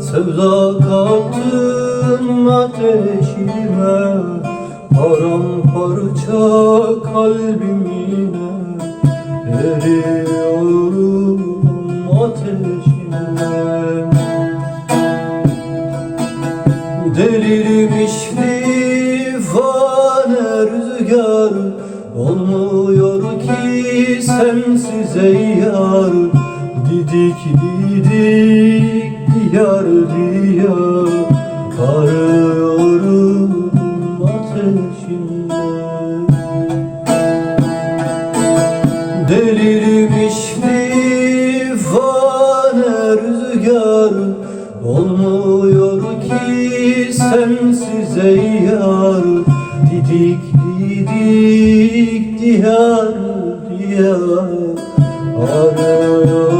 Sevda kattın ateşime Paramparça kalbim yine Eriyorum ateşine Delirmişti fane rüzgar. Olmuyor ki sensiz ey yar Didik didik diyar diyar. Arıyorum ateşinde Delirmişti fane rüzgar. Olmuyor ki sensiz ey yar. Didik didik diyar diyar. Arıyorum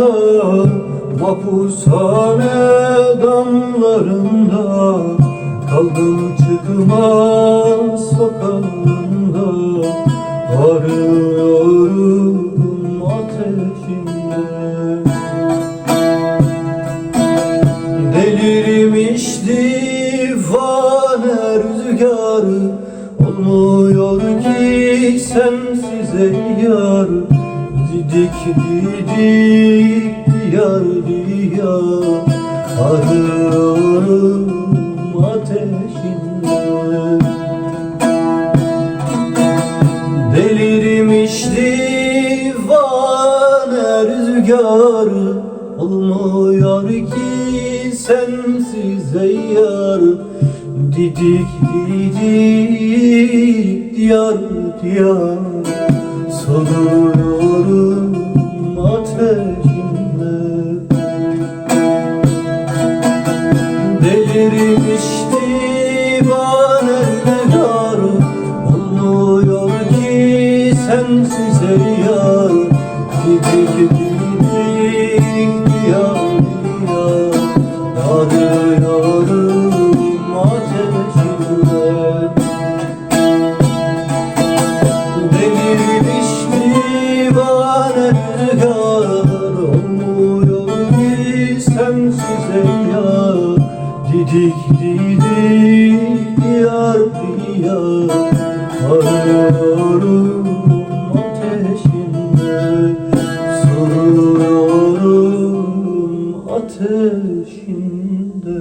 ayağımda Mapushane damlarında Kaldım çıkmaz sokağında. Arıyorum ateşinde Delirmişti fane rüzgarı. Olmuyor ki sensiz ey yar Didik didik diyar diyar Arıyorum ateşinde. Delirmişti fane rüzgarı Olmuyor ki sensiz yar Didik didik diyar diyar Soruyorum ateşinde Delirmişti bana rüzgar Olmuyor ki sensiz yar Didik Didik didik diyar diyar ateşinde. Soruyorum ateşinde